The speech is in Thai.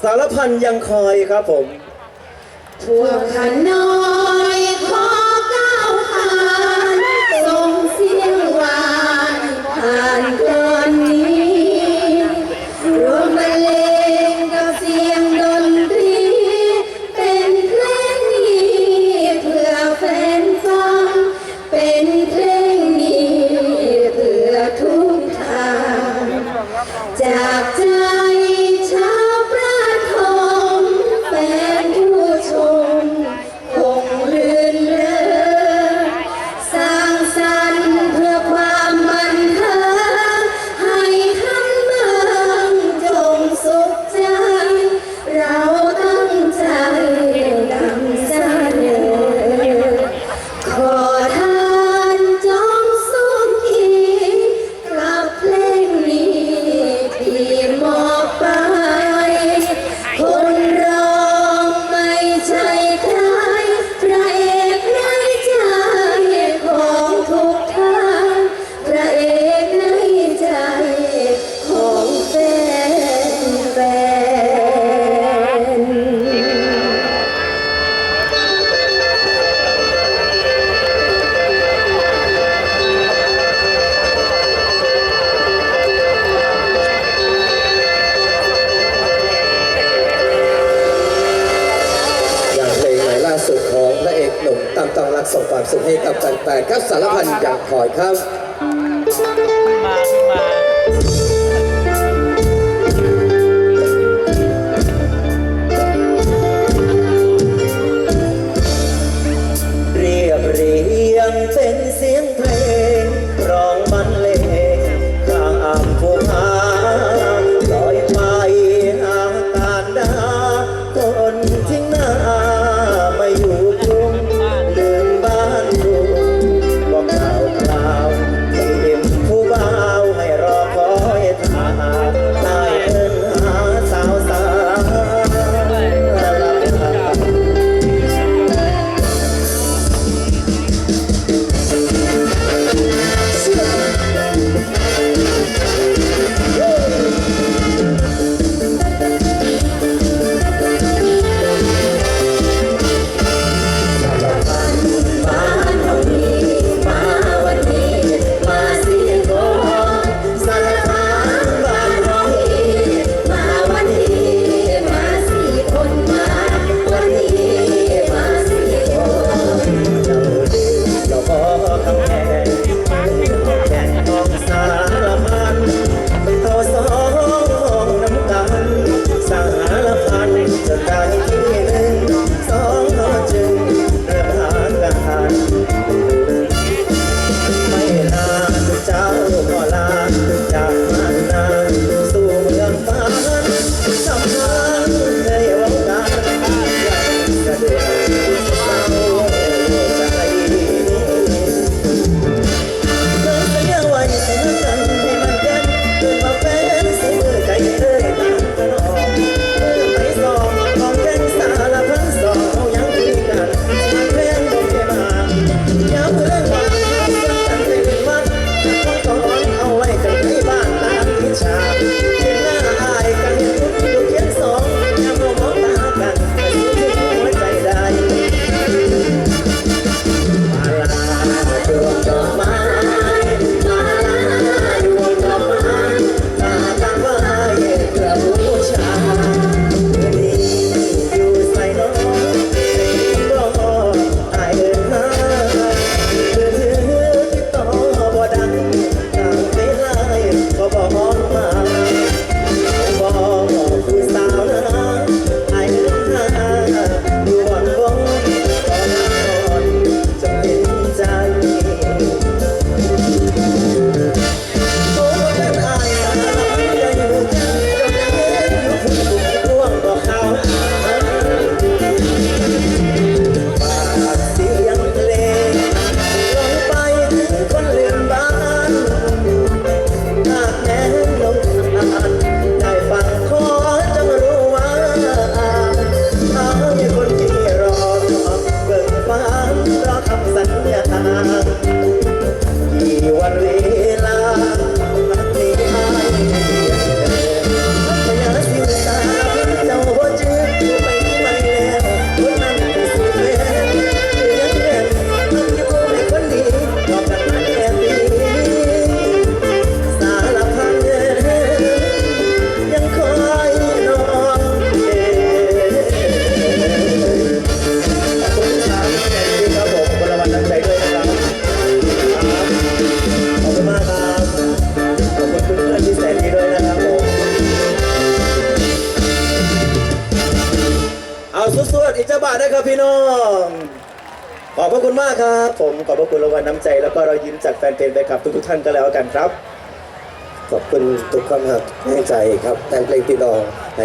สารพันยังคอยครับผมทั่วกขันน้อย ความสุขให้กับแฟนๆครับสารพันอย่างคอยครับมามา อบพระคุณมากครับ ผมขอบพระคุณรางวัลน้ำใจ แล้วก็รอยยิ้มจากแฟนเพลงไปกับทุกๆท่านก็แล้วกันครับ ขอบคุณทุกความหักแห่ใจครับแฟนเพลงพี่น้อง